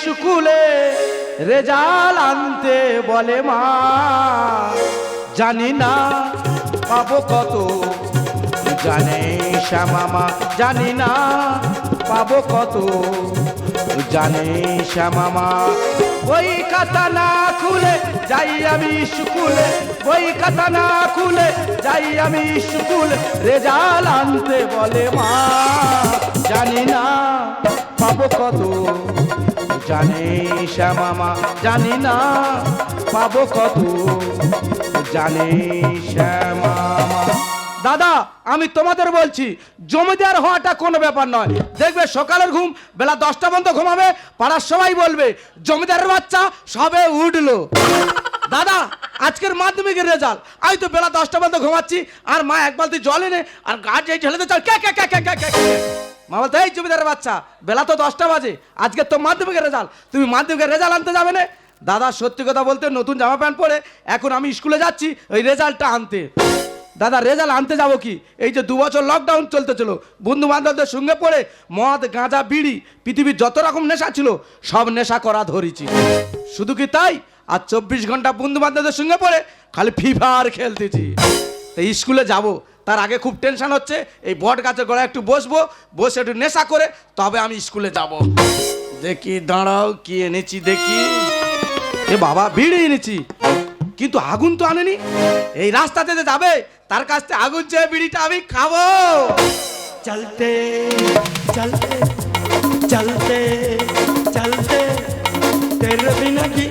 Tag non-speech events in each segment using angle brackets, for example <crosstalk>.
স্কুলে রেজাল আনতে বলে মা। জানি না পাবো কত জানে শ্যামামা জানি না পাবো কত জানে শ্যামামা বই খাতা না খুলে যাই আমি স্কুলে, বই খাতা না খুলে যাই আমি স্কুলে রেজাল আনতে বলে মা। জানি না পাবো কত জানে শ্যামামা জানি না, পাবো কত? জানি শ্যামামা দাদা, আমি তোমাদের বলছি, জমিদার হওয়াটা কোনো ব্যাপার নয়। দেখবে সকালের ঘুম, বেলা দশটা পর্যন্ত ঘুমাবে, পাড়ার সবাই বলবে, জমিদারের বাচ্চা সবে উঠল। দাদা, আজকের মাধ্যমিকের রেজাল্ট আমি তো বেলা দশটা পর্যন্ত ঘুমাচ্ছি, আর মা এক বালতি জল এনে, আর গাছ যেই ঢেলে চল কে কে কে কে কে কে কে। মা বলতে, এই জমিদারের বাচ্চা, বেলা তো দশটা বাজে, আজকে তো মাধ্যমিকের রেজাল্ট, তুমি মাধ্যমিকের রেজাল্ট আনতে যাবে না? দাদা সত্যি কথা বলতে নতুন জামা প্যান্ট পরে এখন আমি স্কুলে যাচ্ছি, ওই রেজাল্টটা আনতে। দাদা, রেজাল্ট আনতে যাব কি? এই যে দু বছর লকডাউন চলতে ছিল বন্ধু বান্ধবদের সঙ্গে পড়ে মদ, গাঁজা, বিড়ি, পৃথিবীর যত রকম নেশা ছিল, সব নেশা করা ধরেছি। শুধু কি তাই? আর চব্বিশ ঘণ্টা বন্ধু বান্ধবদের সঙ্গে পড়ে খালি ফ্রি ফায়ার খেলতেছি। তো স্কুলে যাব তার আগে খুব টেনশন হচ্ছে এই বট গাছের গোড়ায় একটু বসবো বসে একটু নেশা করে তবে আমি স্কুলে যাব দেখি দাঁড়াও কি এনেছি দেখি এ বাবা বিড়ি এনেছি কিন্তু আগুন তো আনেনি এই রাস্তাতে যে যাবে তার কাছ থেকে আগুন চেয়ে বিড়িটা আমি খাবো चलते चलते चलते चलते तेरे बिना भी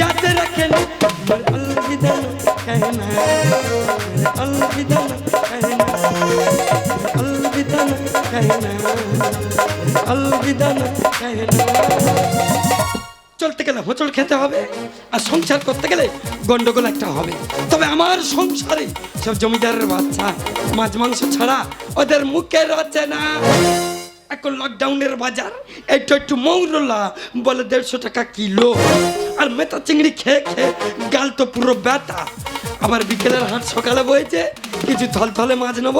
याद रखना मेरे अलविदा न कहना मेरे अलविदा न कहना मेरे अलविदा न कहना मेरे अलविदा न कहना চলতে গেলে হোঁচড় খেতে হবে আর সংসার করতে গেলে গন্ডগোল একটা হবে তবে আমার সংসারে সব জমিদারের বাচ্চা মাছ মাংস ছাড়া ওদের মুখে রচ্ছে না এখন লকডাউনের বাজার একটু একটু মৌরলা বলে দেড়শো টাকা কিলো। আর মেথা চিংড়ি খেয়ে খেয়ে গাল তো পুরো ব্যথা। আবার বিকেলের হাট সকালে বইছে কিছু থলথলে মাছ নেব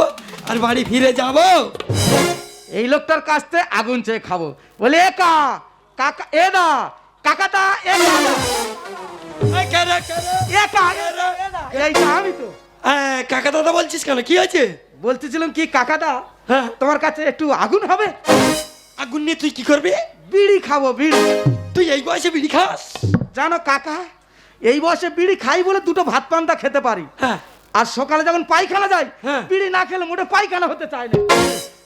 আর বাড়ি ফিরে যাব। এই লোকটার কাছ থেকে আগুন চেয়ে খাব। বলে এ কা কাকা এ দা কাকাটা এ। এইটা আমি তো। কাকা দাদা বলছিস কেন? কি হয়েছে? বলতেছিলাম কি কাকাটা হ্যাঁ। তোমার কাছে একটু আগুন হবে? আগুন নিয়ে তুই কি করবি? বিড়ি খাব বিড়ি। তুই এই বয়সে বিড়ি খাস? জানো কাকা এই বয়সে বিড়ি খাই বলে দুটো ভাত পান্তা খেতে পারি। হ্যাঁ। আর সকালে যখন পায়খানা যায় হ্যাঁ। বিড়ি না খেলে মোটে পায়খানা হতে চায় না।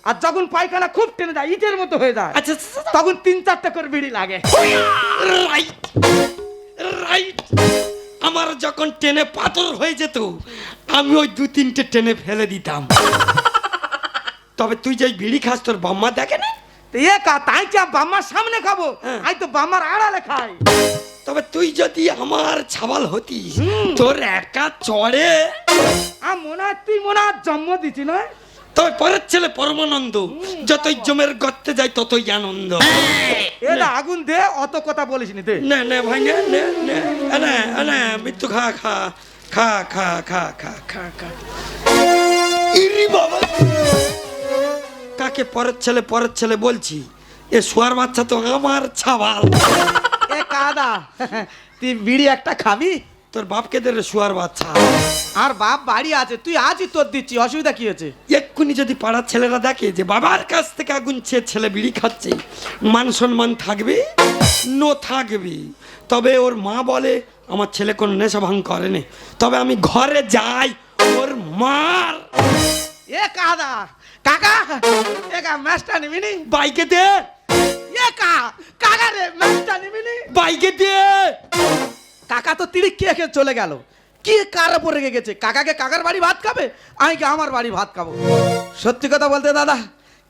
আর যখন পায়খানা খুব টেনে যায় ইটের মতো হয়ে যায় আচ্ছা আচ্ছা, আচ্ছা। তখন তিন চারটা করে বিড়ি লাগে। রাইট রাইট আমার যখন টেনে পাথর হয়ে যেত আমি ওই দু তিনটে টেনে ফেলে দিতাম। তবে তুই যে বিড়ি খাস তোর বাম্মা দেখে না? এ কা তাই আর বাম্মার সামনে খাব? হ্যাঁ। তো বাম্মার আড়ালে খাই। তবে তুই যদি আমার ছাবাল হতি তোর একা চড়ে আর মনে হয় তুই মনে হয় জন্ম দিছি নয়? তবে পরের ছেলে পরমানন্দ। যতই জমের গর্তে যায় ততই আনন্দ। এটা আগুন দে অত কথা বলিস নি দে। নে নে ভাই নে নে নে এনে এনে মৃত্যু খা খা খা খা খা খা খা খা। ইরি বাবা। কাকে পরের ছেলে পরের ছেলে বলছি? এ শোয়ার বাচ্চা তো আমার ছাবাল। এ কাদা তুই বিড়ি একটা খাবি? তোর বাপকে দে শোয়ার বাচ্চা। আর বাপ বাড়ি আছে তুই আজই তোর দিচ্ছি অসুবিধা কি হয়েছে? এক্ষুনি যদি পাড়ার ছেলেরা দেখে যে বাবার কাছ থেকে আগুন ছেয়ে ছেলে বিড়ি খাচ্ছে মান সম্মান থাকবে? নো থাকবে। তবে ওর মা বলে আমার ছেলে কোনো নেশা ভাঙ করেনি তবে আমি ঘরে যাই ওর মার। এ কাদা কাকা এ কা ম্যাচটা নিবি নি বাইকে দে। এ কা কাকা রে ম্যাচটা নিবি নি বাইকে দে। কাকা তো তিরিক খেয়ে খেয়ে চলে গেল? কি কার উপর রেগে গেছে? কাকাকে কাকার বাড়ি ভাত খাবে? আমি কি আমার বাড়ি ভাত খাব? সত্যি কথা বলতে দাদা,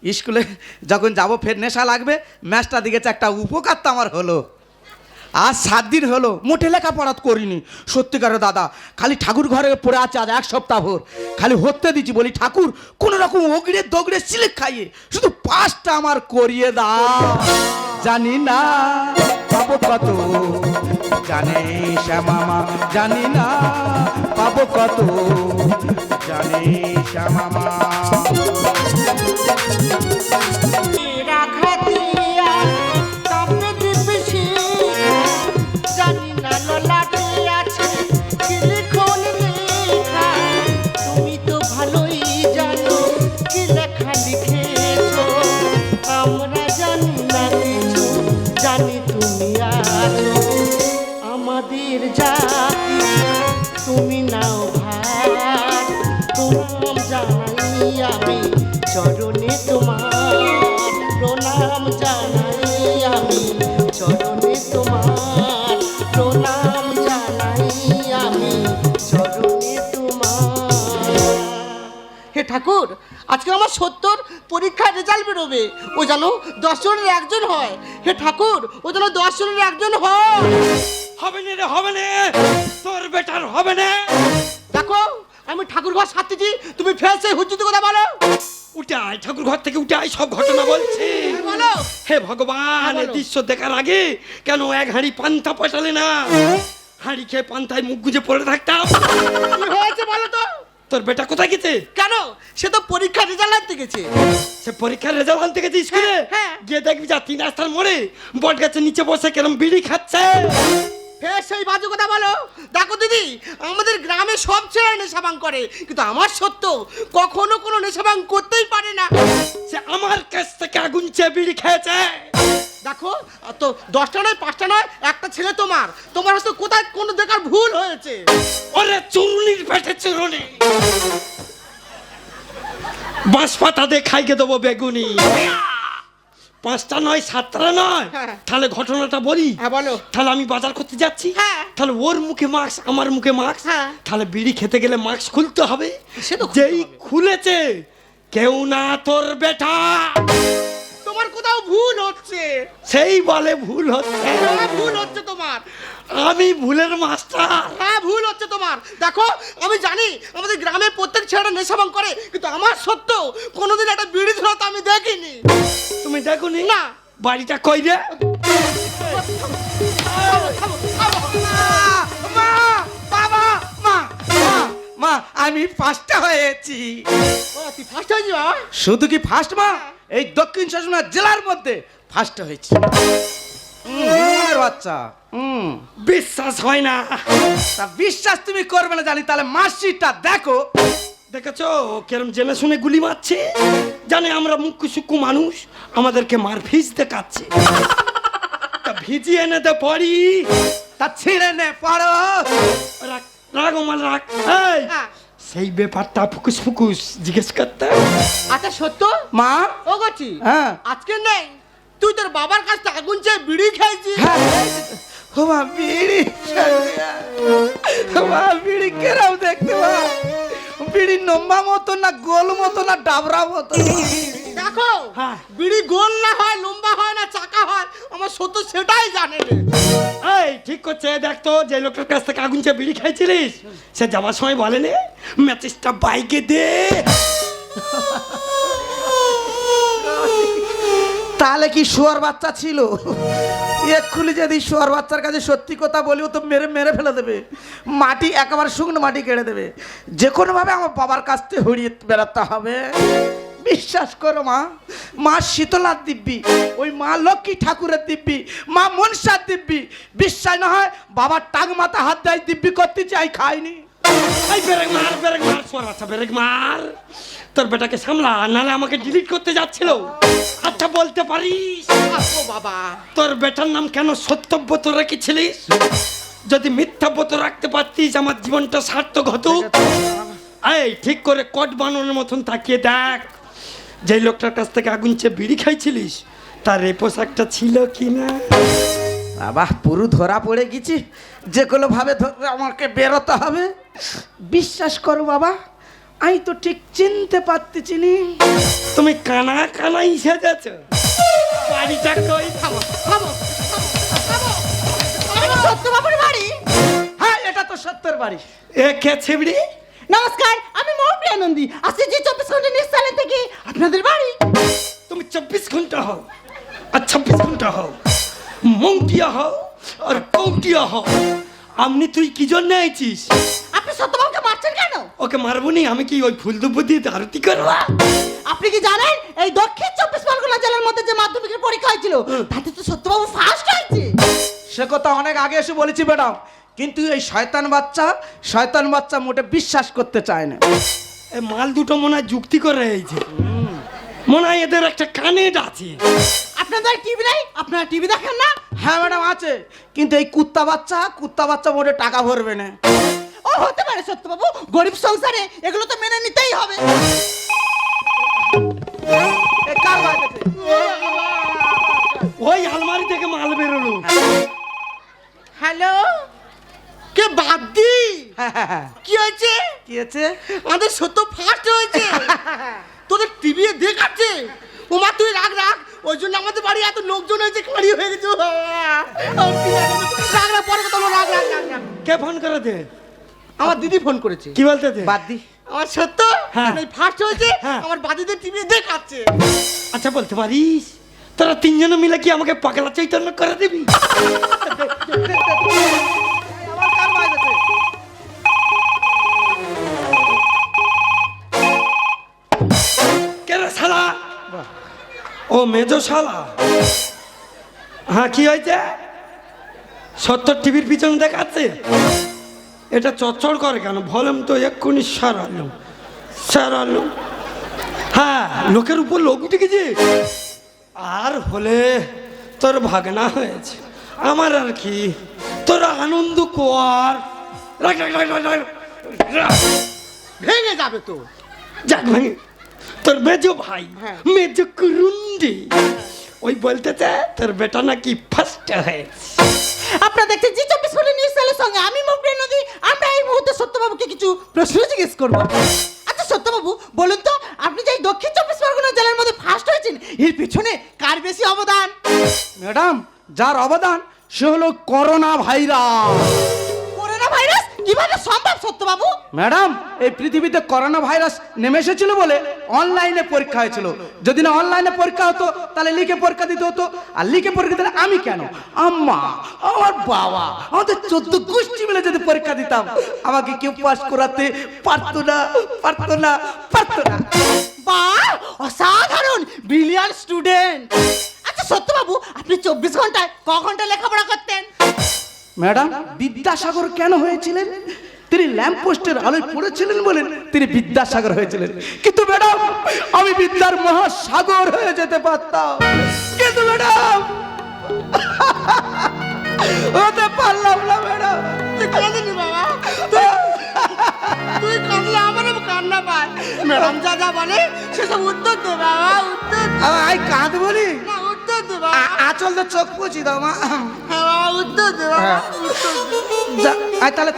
স্কুলে যখন যাব, ফের নেশা লাগবে। ম্যাচটা দিকেছে একটা উপকার তো আমার হলো। আজ সাত দিন হলো, মোটে লেখাপড়া করিনি। সত্যিকারে দাদা, খালি ঠাকুর ঘরে পড়ে আছে আজ এক সপ্তাহ ভোর। খালি হতে দিচ্ছি বলি, ঠাকুর, কোনো রকম ওগড়ে দগড়ে সিলেক খাইয়ে, শুধু পাঁচটা আমার করিয়ে দাও। জানি না কত জানে শ্যামামা জানি না পাবো কত জানে শ্যামামা বেরোবে ও যেন দশ জনের একজন হয়। হে ঠাকুর ও যেন দশ জনের একজন হয়। হবে না রে হবে না। তোর বেটার হবে না। দেখো আমি ঠাকুর ঘর সাথেছি তুমি ফের সেই কথা বলো। উঠে আয় ঠাকুর ঘর থেকে উঠে আয় সব ঘটনা বলছি। বলো। হে ভগবান হ্যাঁ। দৃশ্য দেখার আগে কেন এক হাঁড়ি পান্তা পটালে না? হাঁড়ি খেয়ে পান্তায় মুখ গুজে পড়ে থাকতাম। হয়েছে বলো তো? তোর বেটা কোথায় গেছে? কেন? সে তো পরীক্ষার রেজাল্ট আনতে গেছে। সে পরীক্ষার রেজাল্ট আনতে গেছে স্কুলে? হ্যাঁ, হ্যাঁ। গিয়ে দেখবি যা তিন রাস্তার মোড়ে বট গাছের নিচে বসে কেরম বিড়ি খাচ্ছে। ফের সেই বাজে কথা বলো। দেখো দিদি আমাদের গ্রামে সব ছেলে নেশা ভাঙ করে। কিন্তু আমার সত্য কখনো কোনো নেশা ভাঙ করতেই পারে না। সে আমার কাছ থেকে আগুন চেয়ে বিড়ি খেয়েছে। দেখো তো দশটা নয় পাঁচটা নয় একটা ছেলে তোমার। তোমার হয়তো কোথায় কোনো দেখার ভুল হয়েছে? ওরে চুরুনির পেটে চুরুনি। বাঁশ পাতা দিয়ে খাইকে দেবো বেগুনি। পাঁচটা নয় সাতটা নয়। হ্যাঁ। তাহলে ঘটনাটা বলি। হ্যাঁ বলো। তাহলে আমি বাজার করতে যাচ্ছি। হ্যাঁ। তাহলে ওর মুখে মাস্ক আমার মুখে মাস্ক। তাহলে বিড়ি খেতে গেলে মাস্ক খুলতে হবে। যেই খুলেছে কেউ না তোর বেটা। তোমার কোথাও ভুল হচ্ছে। সেই বলে ভুল হচ্ছে। ভুল হচ্ছে তোমার। আমি ভুলের মাস্টার। হ্যাঁ ভুল হচ্ছে তোমার। দেখো আমি জানি আমাদের গ্রামের প্রত্যেক ছেলেটা নেশাবাং করে কিন্তু আমার সত্য কোনোদিন একটা বিড়ি ধরতে আমি দেখিনি। তুমি দেখো নি। বাড়িটা কই রে? মা বাবা মা মা। আমি ফার্স্টে হয়েছি। তুই ফার্স্ট হয়েছি বাবা শুধু কি ফার্স্ট মা? এই দক্ষিণ শাসনা জেলার মধ্যে ফার্স্ট হয়েছি। বাচ্চা। বিশ্বাস হয় না। তা বিশ্বাস তুমি করবে না জানি তাহলে মার্কশিটটা দেখো। দেখেছ? কেরম জেনে শুনে গুলি মারছে। জানে আমরা মুখ্য সূক্ষ্ম মানুষ আমাদেরকে মার ফিস দেখাচ্ছে। তা ভিজিয়ে এনেতে পারি তা ছিঁড়ে নে পড়ো। রাখ রাগ আমার রাখ হ্যাঁ। সেই ব্যাপারটা ফুকুস ফুকুস জিজ্ঞেস করতে। আচ্ছা সত্য? মা? ও গছি হ্যাঁ। আজকে নেই। তুই তোর বাবার কাছ থেকে আগুন চেয়ে বিড়ি খাইছিস হ্যাঁ। মা বিড়ি মা বিড়ি কেরাও দেখতে মা বিড়ি লম্বা মতো না গোল মতো না ডাবরা মতো দেখো। বিড়ি গোল না হয় লম্বা হয় না চাকা হয় আমার সত্য সেটাই জানে এই ঠিক করছে দেখ তো যে লোকটার কাছ থেকে আগুন চেয়ে বিড়ি খাইছিলিস সে যাওয়ার সময় বলেনি ম্যাচেসটা বাইকে দে তাহলে কি শুয়ার বাচ্চা ছিল এক্ষুনি যদি শুয়ার বাচ্চার কাছে সত্যি কথা বলি তো মেরে মেরে ফেলে দেবে। মাটি একেবারে শুকনো মাটি কেড়ে দেবে। যে কোনোভাবে আমার বাবার কাছ থেকে হরিয়ে বেড়াতে হবে। বিশ্বাস করো মা মা শীতলার দিব্যি, ওই মা লক্ষ্মী ঠাকুরের দিব্যি, মা মনসার দিব্যি। বিশ্বাস না হয় বাবার টাক মাথা হাত দেয় দিব্যি করতে চাই, খাইনি। এই বেরেক মার বেরেক মার সোর আচ্ছা বেরেক মার তোর বেটাকে সামলা নালে আমাকে ডিলিট করতে যাচ্ছিল। আচ্ছা বলতে পারিস? ও বাবা। তোর বেটার নাম কেন সত্যব্রত রেখেছিলিস? যদি মিথ্যাব্রত রাখতে পারতিস আমার জীবনটা সার্থক হতো। এই ঠিক করে কট বানানোর মতন তাকিয়ে দেখ। যে লোকটার কাছ থেকে আগুন চেয়ে বিড়ি খাইছিলিস তার এই পোশাকটা ছিল কি না বাবা পুরু ধরা পড়ে গেছি। যে কোনো ভাবে ধরে আমাকে বেরোতে হবে। বিশ্বাস করো বাবা আমি তো ঠিক চিনতে পারতেছি নি। তুমি কানা কানাই সেজেছ। বাড়িটা কই? থামো থামো থামো আমি সত্য বাবুর বাড়ি? হ্যাঁ এটা তো সত্যের বাড়ি। এ কে ছিবড়ি? নমস্কার আমি মৌপ্রিয়া নন্দী আসছি যে চব্বিশ ঘণ্টা নিস্তালে থেকে। আপনাদের বাড়ি? তুমি চব্বিশ ঘণ্টা হও আর ছাব্বিশ ঘণ্টা হও। মৌটিয়া হও আর কৌটিয়া হও। আমনি তুই কি জন্য আইছিস? আপনি সত্যবাবুকে মারছেন কেন? ওকে মারবনি আমি কি ওই ফুল দুব্বু দিয়ে আরতি করবা? আপনি কি জানেন এই দক্ষিণ চব্বিশ পরগনা জেলার মধ্যে যে মাধ্যমিকের পরীক্ষা হয়েছিল তাতে তো সত্যবাবু ফার্স্ট হয়েছে। সে কথা অনেক আগে এসে বলেছি ম্যাডাম কিন্তু এই শয়তান বাচ্চা শয়তান বাচ্চা মোটে বিশ্বাস করতে চায় না। এই মাল দুটো মনে হয় যুক্তি করে এইছে মনে হয় এদের একটা কানেট আছে। আপনাদের টিভি নেই? আপনারা টিভি দেখেন না? হ্যাঁ ম্যাডাম আছে। কিন্তু এই কুত্তা বাচ্চা কুত্তা বাচ্চা মোটে টাকা ভরবে না। ও হতে পারে সত্যবাবু গরিব সংসারে এগুলো তো মেনে নিতেই হবে। এ কার বাজেছে ওই আলমারি থেকে মাল বেরোলো। হ্যালো? কে বাদ দি হ্যাঁ, হ্যাঁ, হ্যাঁ। কি হয়েছে? কি আছে আমাদের সত্য ফার্স্ট হয়েছে। <laughs> তোদের টিভি দেখাচ্ছে ওমা তুই রাগ রাগ ওই জন্য আমাদের বাড়ি এত লোকজন হয়েছে খালি হয়ে গেছে রাগ রাগ পরে কথা রাগ রাগ রাগ রাগ কে ফোন করে দে আমার দিদি ফোন করেছে কি বলতেছে বাদ দি আমার সত্য হ্যাঁ। ফার্স্ট হয়েছে হ্যাঁ। আমার বাদিদের টিভি দেখাচ্ছে আচ্ছা বলতে পারিস তোরা তিনজনে মিলে কি আমাকে পাগলা চৈতন্য করে দিবি ও মেজো শালা হ্যাঁ কি হয়েছে? সত্তর টিভির পিছনে দেখাচ্ছে? এটা চচ্চড় করে কেন? ভলিউম তো এক্ষুনি সারালো সারালো। হ্যাঁ লোকের উপর লোক উঠে গেছে আর হলে তোর ভাগনা হয়েছে। আমার আর কি? তোর আনন্দ রাখ। ভেঙে যাবে তো। যাক ভাই তোর মেজো ভাই হ্যাঁ। মেজো কুরুন্ডি। ওই বলতেছে তোর বেটা নাকি ফার্স্ট হয়েছে আপনারা দেখছেন জি চব্বিশ ঘণ্টা নিউজ চ্যানেলের সঙ্গে আমি মুখপ্রিয় নদী। আমরা এই মুহূর্তে সত্যবাবুকে কিছু প্রশ্ন জিজ্ঞেস করব। আচ্ছা সত্যবাবু বলুন তো আপনি যে দক্ষিণ চব্বিশ পরগনা জেলার মধ্যে ফার্স্ট হয়েছেন এর পিছনে কার বেশি অবদান? ম্যাডাম যার অবদান সে হলো করোনা ভাইরাস। Corona virus? কীভাবে সম্ভব সত্যবাবু? ম্যাডাম এই পৃথিবীতে করোনা ভাইরাস নেমে এসেছিল বলে অনলাইনে পরীক্ষা হয়েছিল। যদি না অনলাইনে পরীক্ষা হতো তাহলে লিখে পরীক্ষা দিতে হতো। আর লিখে পরীক্ষা দিলে আমি কেন? আম্মা আমার বাবা আমাদের চোদ্দ গোষ্ঠী মিলে যদি পরীক্ষা দিতাম আমাকে কেউ পাস করাতে পারতো না পারতো না পারতো না। বাহ অসাধারণ ব্রিলিয়ান্ট স্টুডেন্ট আচ্ছা সত্যবাবু আপনি চব্বিশ ঘন্টায় ক ঘণ্টা লেখাপড়া করতেন? ম্যাডাম বিদ্যাসাগর কেন হয়েছিলেন? তিনি ল্যাম্প পোস্টের আলোয় পড়েছিলেন বলেন তিনি বিদ্যাসাগর হয়েছিলেন। কিন্তু ম্যাডাম আমি বিদ্যার মহাসাগর হয়ে যেতে পারতাম। কিন্তু ম্যাডাম হতে পারলাম না ম্যাডাম। তুই কাঁদিনি বাবা। তুই কাঁদলে আমারও কান্না পায়। ম্যাডাম। যা যা বলে সেসব উত্তর দে বাবা উত্তর কাঁদ বলি না চোখ পুছি দাও মা। হ্যাঁ হ্যাঁ। তাহলে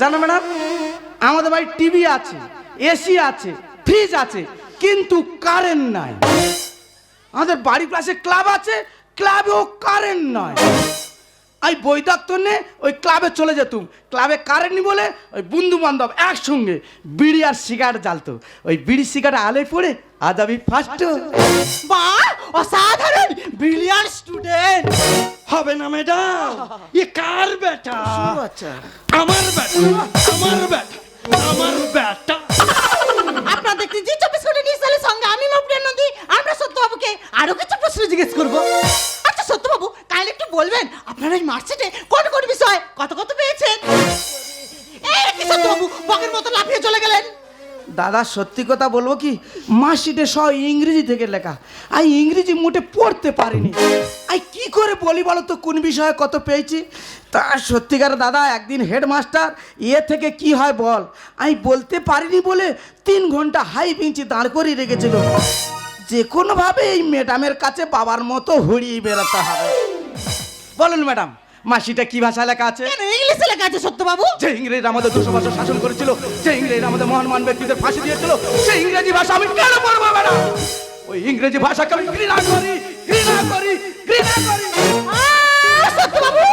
জানো ম্যাডাম আমাদের বাড়ি টিভি আছে এসি আছে ফ্রিজ আছে কিন্তু কারেন্ট নাই। আমাদের বাড়ির পাশে ক্লাব আছে ক্লাবেও কারেন্ট নয়। আমি বৈদাক্তর নে ওই ক্লাবে চলে যেতুম। ক্লাবে কারেন্ট বলে? ওই বন্ধু বান্ধব একসঙ্গে। বিড়ি আর সিগারেট জ্বালতো। ওই বিড়ি সিগারেট আলোয় পড়ে আজ আমি ফার্স্ট বাহ অসাধারণ! ব্রিলিয়ান্ট স্টুডেন্ট হবে না ম্যাডাম এ কার বেটা আমার বেটা আমার বেটা আমার বেটা দেখছেন জি চব্বিশ ঘণ্টা নিউজ চ্যানেলের সঙ্গে আমি নদী আমরা সত্যবাবুকে আরও কিছু প্রশ্ন জিজ্ঞেস করব। আচ্ছা সত্যবাবু কাল একটু বলবেন, আপনারা এই মার্কশিটে কোন কোন বিষয় কত কত পেয়েছেন? এই কি সত্যবাবু, বকের মতো লাফিয়ে চলে গেলেন। দাদা, সত্যি কথা বলব কি? মার্কশিটে সব ইংরেজি থেকে লেখা। আর ইংরেজি মোটে পড়তে পারিনি। আই কি করে বলি বলো তো, কোন বিষয়ে কত পেয়েছি? তা সত্যিকার দাদা, একদিন হেডমাস্টার ইয়ে থেকে কি হয় বল। আমি বলতে পারিনি বলে তিন ঘণ্টা হাই বেঞ্চি দাঁড় করিয়ে রেখেছিল। যে কোনোভাবে এই ম্যাডামের কাছে বাবার মতো হরিয়ে বেরোতে হবে। বলুন ম্যাডাম। মাসিটা কি ভাষা লেখা আছে? কেন ইংলিশে লেখা আছে সত্যবাবু? যে ইংরেজ আমাদের দুশো বছর শাসন করেছিল যে ইংরেজ আমাদের মহান মহান ব্যক্তিদের ফাঁসি দিয়েছিল সেই ইংরেজি ভাষা আমি কেন পড়ব ম্যাডাম ওই ইংরেজি ভাষাকে আমি ঘৃণা করি ঘৃণা করি ঘৃণা করি। আহ, সত্যবাবু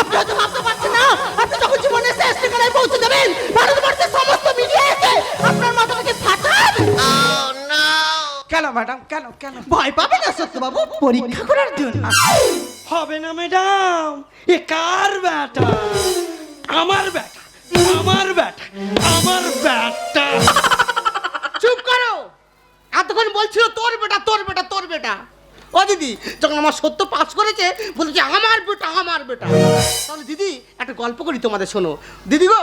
আপনি হয়তো ভাবতে পারছেন না আপনি যখন জীবনের শেষ ঠিকানায় পৌঁছে দেবেন ভারতবর্ষের সমস্ত মিডিয়া এসে আপনার মাথাটাকে ফাটাবে। কেন ম্যাডাম কেন কেন? ভয় পাবে না সত্যবাবু? পরীক্ষা করার জন্য। হবে না ম্যাডাম এ কার বেটা আমার বেটা আমার বেটা আমার বেটা চুপ করো। এতক্ষণ বলছিল তোর বেটা তোর বেটা তোর বেটা। ও দিদি যখন আমার সত্য পাস করেছে বলছে আমার বেটা আমার বেটা। তাহলে দিদি একটা গল্প করি তোমাদের শোনো। দিদি গো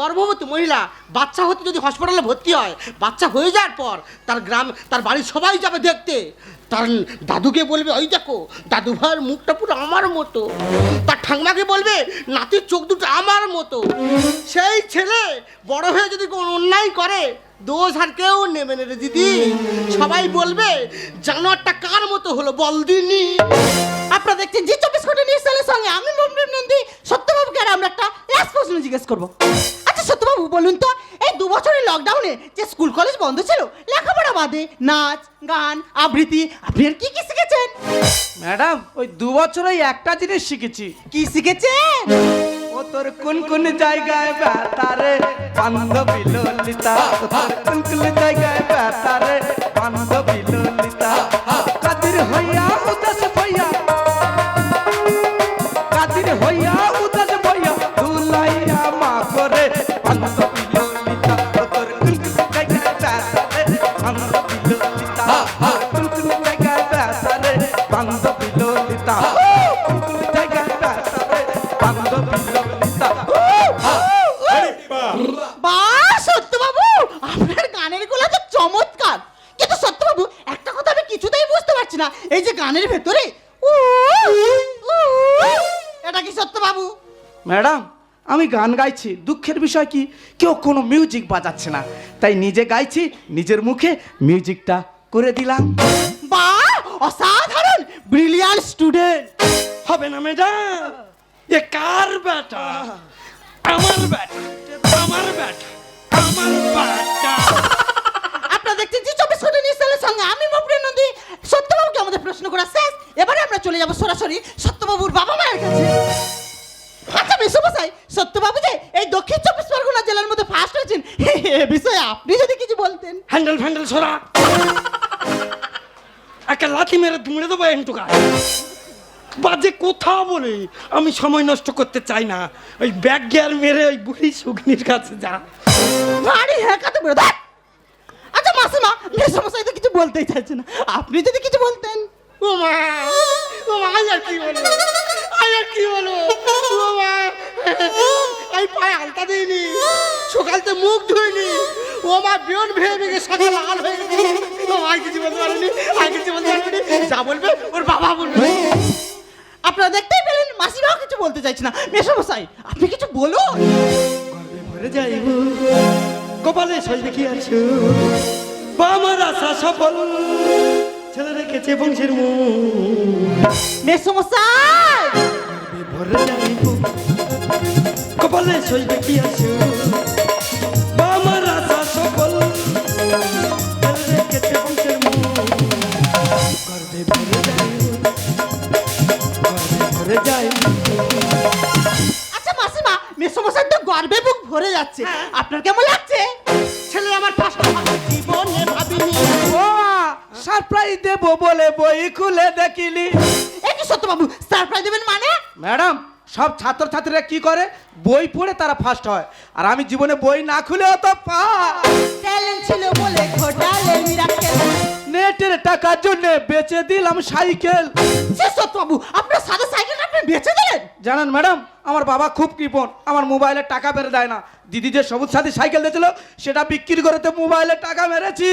গর্ভবতী মহিলা বাচ্চা হতে যদি হসপিটালে ভর্তি হয়, বাচ্চা হয়ে যাওয়ার পর তার গ্রাম, তার বাড়ির সবাই যাবে দেখতে। তার দাদুকে বলবে, ওই দেখো দাদু ভাইয়ের মুখটা পুরো আমার মতো। তার ঠাকমাকে বলবে, নাতির চোখ দুটো আমার মতো। সেই ছেলে বড় হয়ে যদি কোনো অন্যায় করে, দোষ আর কেউ নেবে না রে দিদি। সবাই বলবে, জানোয়ারটা কার মতো হলো বল দিনি আপনারা দেখছেন জি চব্বিশ ঘণ্টা নিউজ চ্যানেলের সঙ্গে আমি মমতাজ নন্দী। সত্যবাবুকে আর আমরা একটা লাস্ট প্রশ্ন জিজ্ঞেস করব। সত্যবাবু বলুন তো এই দু বছরের লকডাউনে যে স্কুল কলেজ বন্ধ ছিল লেখাপড়া বাদে নাচ গান আবৃত্তি আপনি আর কি কি শিখেছেন? ম্যাডাম ওই দু বছর একটা জিনিস শিখেছি। কি শিখেছেন? ও তোর কোন কোন জায়গায় বেতারে বান্ধবী ললিতা তোর কোন কোন জায়গায় বেতারে বান্ধবী ললিতা কাদির হইয়া যে গানের ভেতরে এটা কি সত্যবাবু ম্যাডাম আমি গান গাইছি। দুঃখের বিষয় কি? কেউ কোনো মিউজিক বাজাচ্ছে না। তাই নিজে গাইছি নিজের মুখে মিউজিকটা করে দিলাম। বা অসাধারণ! Brilliant student! হবে না ম্যাডাম। এ কার ব্যাটা? আমার বেটা আমার বেটা আমার বেটা আপনারা দেখছেন জি চব্বিশ নিউজ সঙ্গে আমি সত্যবাবুকে আমাদের প্রশ্ন করা শেষ। এবারে আমরা চলে যাব সরাসরি সত্যবাবুর বাবা মায়ের কাছে। আচ্ছা মেসোমশাই সত্যবাবু যে এই দক্ষিণ চব্বিশ পরগনা জেলার মধ্যে ফার্স্ট হয়েছেন এ বিষয়ে আপনি যদি কিছু বলতেন। হ্যান্ডেল ফ্যান্ডেল সরা। একটা লাথি মেরে দুমড়ে দেবো এন্টুকা। বাজে কথা বলে আমি সময় নষ্ট করতে চাই না। ওই ব্যাগ গিয়ার মেরে ওই বুড়ি সুগনির কাছে যা। ভারী হ্যাঁ কাতে দেখ আচ্ছা মাসিমা মেসোমশাই তো কিছু বলতেই চাইছে না। আপনি যদি কিছু বলতেন। ও মা ও মা আর কি বলব? আর কি বলব? ও মা আমি পায়ে আলতা দিইনি সকালতে মুখ ধুইনি। ও মা বিয়ন ভেবে ভেঙে সকাল লাল হয়ে গেছে। ও মা কিছু বলতে পারেনি আর কিছু বলতে পারেনি। যা বলবে ওর বাবা বলবে। আপনারা দেখতেই পেলেন মাসিমাও কিছু বলতে চাইছে না। মেসোমশাই আপনি কিছু বলুন। গর্বে ভরে যাইব। কপালে কি আছো আমার আশা সফল। ছেলে রেখেছে বংশের কপালে সইবে কি আছো? আমার আশা সফল। ছেলে রেখেছে বংশের মুখ ভরে আচ্ছা মাসিমা মেসোমশাই তো গর্বে বুক ভরে যাচ্ছে। আপনার কেমন লাগছে? খুলে দেখিলি। এই কি সত্যবাবু সারপ্রাইজ দেবেন মানে? ম্যাডাম সব ছাত্রছাত্রীরা কি করে? বই পড়ে তারা ফার্স্ট হয়। আর আমি জীবনে বই না খুলেও তো পা ট্যালেন্ট ছিল বলে ঘোটালে মিরাকেল নেটের টাকার জন্য বেচে দিলাম সাইকেল। বাবু আপনার সাদা সাইকেল আপনি বেচে দিলেন? জানেন ম্যাডাম আমার বাবা খুব কৃপণ আমার মোবাইলে টাকা বেড়ে দেয় না। দিদি যে সবুজ সাথী সাইকেল দিয়েছিল সেটা বিক্রি করে তো মোবাইলে টাকা মেরেছি।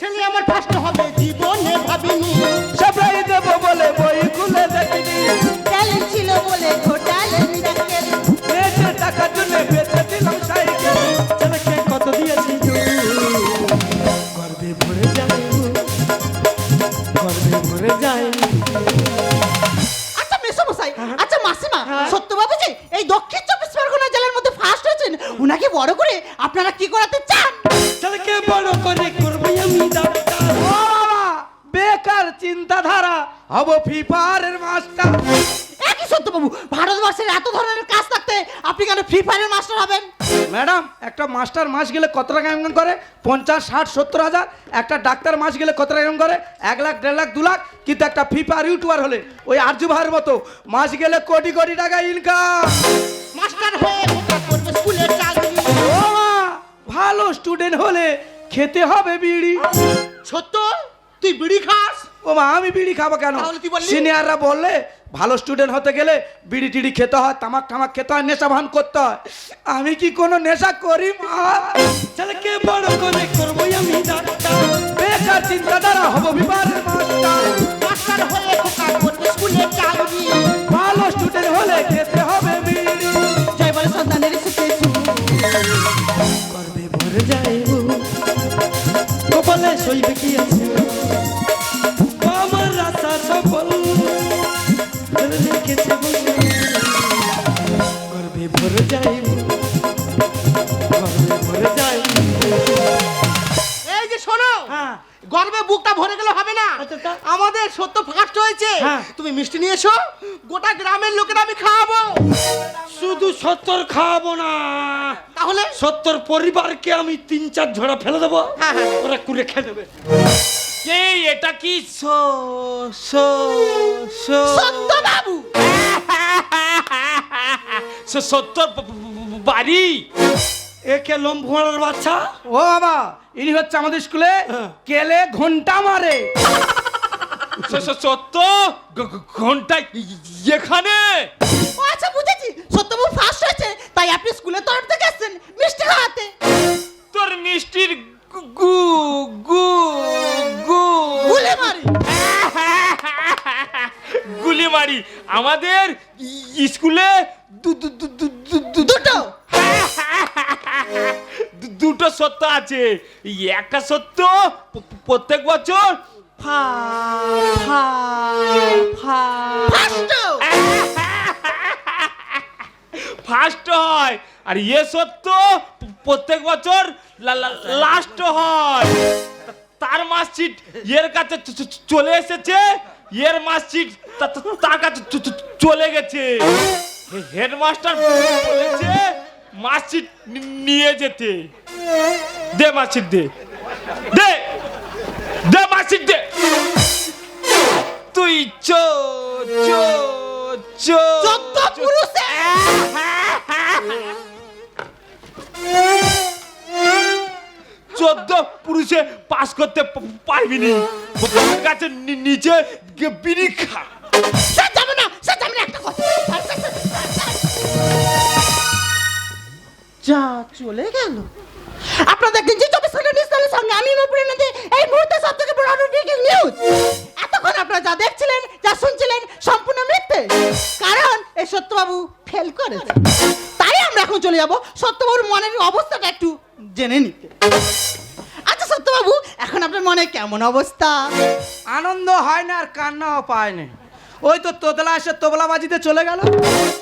ছেলে আমার ফার্স্ট হবে জীবনে ভাবিনি। সবাই দেবো বলে বই মাস্টার মাস গেলে কত টাকা ইনকাম করে? পঞ্চাশ ষাট সত্তর হাজার। একটা ডাক্তার মাস গেলে কত টাকা ইনকাম করে? এক লাখ দেড় লাখ দু লাখ। কিন্তু একটা ফিফার ইউটিউবার হলে ওই আরজু ভাইয়ের মতো মাস গেলে কোটি কোটি টাকা ইনকাম। মাস্টার হয়ে স্কুলে ভালো স্টুডেন্ট হলে খেতে হবে বিড়ি। সত্য? তুই বিড়ি খাস? ও মা আমি বিড়ি খাব কেন? সিনিয়ররা বললে ভালো স্টুডেন্ট হতে গেলে বিড়ি টিড়ি খেতে হয় তামাক টামাক খেতে হয় নেশা ভান করতে হয়। আমি কি কোনো নেশা করি মা? ছেলেকে বড় করে করব আমি ডাক্তার। বেকার চিন্তাধারা হব মাস্টার। হয়ে খোকা করবে স্কুলে চাকরি ভালো স্টুডেন্ট হলে খেতে হবে বিড়ি। জয় বলে সন্তানের সুখে করবে ভরে যায় কপালে কি আছে আমার রাস্তা সফল। রেখেছে। ভরে ভরে এই যে শোনো হ্যাঁ। গর্বে বুকটা ভরে গেলে হবে না। আচ্ছা, আমাদের সত্য ফার্স্ট হয়েছে। হ্যাঁ। তুমি মিষ্টি নিয়ে এসো গোটা গ্রামের লোকেরা আমি খাওয়াবো। শুধু সত্তর খাওয়াবো না তাহলে? সত্তর পরিবারকে আমি তিন চার ঝোড়া ফেলে দেবো। হ্যাঁ, হ্যাঁ। ওরা কুড়ে খেয়ে দেবে এই এটা কি? So so so. <laughs> সত্য বাবু সত্তর বাড়ি। একে লম্ফোড়ার বাচ্চা। ও বাবা ইনি হচ্ছে আমাদের স্কুলে হ্যাঁ। কেলে ঘণ্টা মারে। সত্য ঘণ্টা এখানে। ও আচ্ছা বুঝেছি। সত্যবাবু ফার্স্ট হয়েছে তাই আপনি স্কুলের তরফ থেকে এসেছেন মিষ্টি খাওয়াতে। তোর মিষ্টির গু গু গু। ভুলে মারি। <laughs> গুলি মারি। আমাদের স্কুলে দুটো। <laughs> দুটো সত্য আছে। একটা সত্য প্রত্যেক বছর ফা ফা ফা। ফার্স্ট <laughs> হয়। আর ইয়ে সত্য, প্রত্যেক বছর লাস্ট হয়। তার মার্কশিট এর কাছে চলে এসেছে এর মার্কশিট তার কাছে চলে গেছে। হেডমাস্টার বলেছে মার্কশিট নিয়ে যেতে। দে মার্কশিট দে। দে দে মার্কশিট দে। তুই চো চো চো। পুরুষে। পুরুষে পাস করতে পারবি নি গাছের নিচে বিড়ি যা চলে গেল। আপনারা দেখছেন চব্বিশ ঘণ্টা নিউজ চ্যানেলের সঙ্গে আমি নদী এই মুহূর্তে সব থেকে বড় ব্রেকিং নিউজ এতক্ষণ আপনারা যা দেখছিলেন, যা শুনছিলেন, সম্পূর্ণ মিথ্যে। কারণ এই সত্যবাবু ফেল করেছে। তাই আমরা এখন চলে যাব সত্যবাবুর মনের অবস্থাটা একটু জেনে নিতে। আচ্ছা সত্যবাবু এখন আপনার মনে কেমন অবস্থা? আনন্দ হয় না আর কান্নাও পায় না। ওই তো তোতলা এসে তবলা বাজিতে চলে গেল।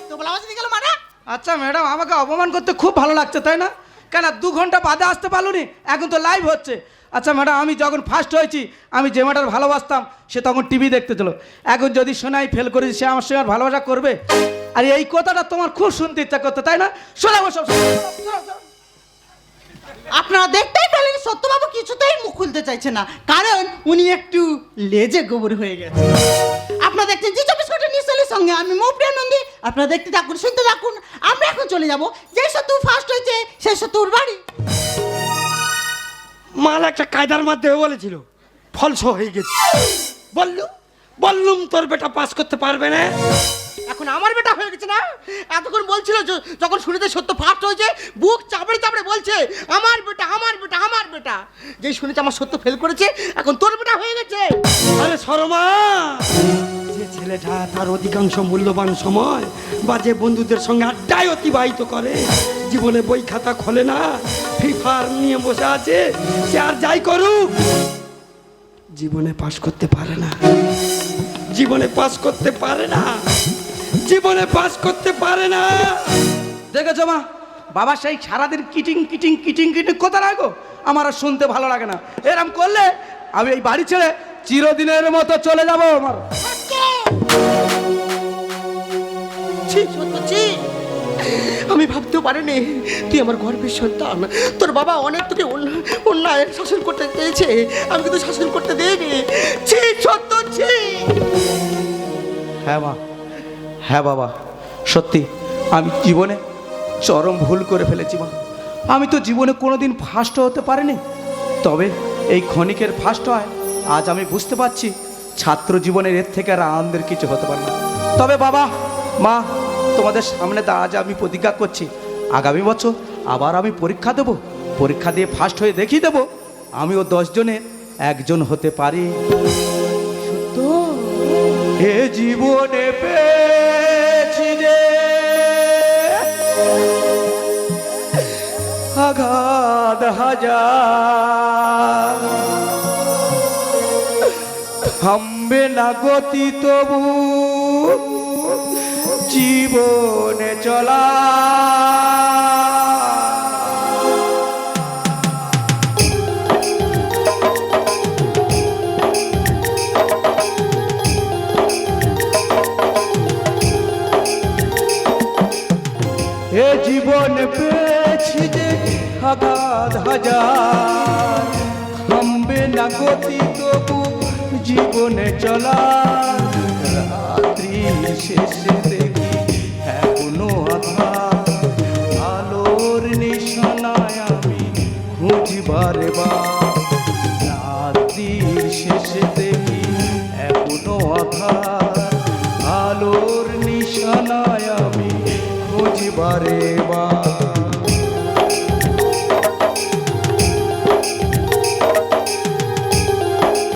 তো বলা বাজে গেল মানে? আচ্ছা ম্যাডাম আমাকে অপমান করতে খুব ভালো লাগছে তাই না? কেন দু ঘণ্টা বাদে আসতে পারল নি এখন তো লাইভ হচ্ছে। আচ্ছা ম্যাডাম আমি যখন ফার্স্ট হয়েছি আমি যে ম্যাটার ভালোবাসতাম সে তখন টিভি দেখতে চলো। এখন যদি শোনাই ফেল করেছি সে আমার সঙ্গে আর ভালোবাসা করবে? আর এই কথাটা তোমার খুব শুনতে ইচ্ছা করতে তাই না? শোনাবো সব আপনারা দেখতেই পেলেন, সত্যবাবু কিছুতেই মুখ খুলতে চাইছে না। কারণ উনি একটু লেজে গোবর হয়ে গেছে। আপনারা দেখছেন জি চব্বিশ ঘণ্টা নিউজ সঙ্গে আমি মৌপ্রিয়া নন্দী। আপনারা দেখতে থাকুন, শুনতে থাকুন। আমরা এখন চলে যাব যে সত্যু ফার্স্ট হয়েছে, সেই সত্যুর বাড়ি। মাল একটা কায়দার মাধ্যমে বলেছিল, ফলস হয়ে গেছে। বললু বললুম, তোর বেটা পাস করতে পারবে না। এখন আমার বেটা হয়ে গেছে না? এতক্ষণ বলছিল য- যখন শুনেছে সত্য ফার্স্ট হয়েছে, বুক চাপড়ে চাপড়ে বলছে, আমার বেটা আমার বেটা আমার বেটা। যেই শুনেছে আমার সত্য ফেল করেছে, এখন তোর বেটা হয়ে গেছে। আরে শর্মা! যে ছেলেটা তার অধিকাংশ মূল্যবান সময় বা যে বন্ধুদের সঙ্গে আড্ডায় অতিবাহিত করে, জীবনে বই খাতা খোলে না ফ্রি ফায়ার নিয়ে বসে আছে, সে আর যাই করুক, জীবনে পাশ করতে পারে না। জীবনে পাশ করতে পারে না। জীবনে পাস করতে পারে না। দেখেছ মা? বাবা সেই সারাদিন কিটিং কিটিং কিটিং কিটিং কোথা রাখো আমার আর শুনতে ভালো লাগে না। এরম করলে আমি এই বাড়ি ছেড়ে চিরদিনের মতো চলে যাব আমার। ছি। সত্য ছি আমি ভাবতেও পারিনি তুই আমার গর্বের সন্তান। তোর বাবা অনেক তোকে অন্য- অন্যায় শাসন করতে চেয়েছে আমি কিন্তু শাসন করতে দেইনি। ছি সত্য ছি। হ্যাঁ মা। হ্যাঁ বাবা সত্যি আমি জীবনে চরম ভুল করে ফেলেছি মা। আমি তো জীবনে কোনোদিন ফার্স্ট হতে পারিনি। তবে এই ক্ষণিকের ফার্স্ট হয় আজ আমি বুঝতে পারছি ছাত্র জীবনের এর থেকে আর আনন্দের কিছু হতে পারে না। তবে বাবা মা তোমাদের সামনে দা আজ আমি প্রতিজ্ঞা করছি আগামী বছর আবার আমি পরীক্ষা দেব। পরীক্ষা দিয়ে ফার্স্ট হয়ে দেখিয়ে দেবো আমিও দশজনের একজন হতে পারি। তো এ জীবনে পেয়েছি আঘাত হাজার। থামবে না গতি তবু জীবনে চলা। হাজার থামবে না গতি তবু জীবনে চলা রাত্রি শেষে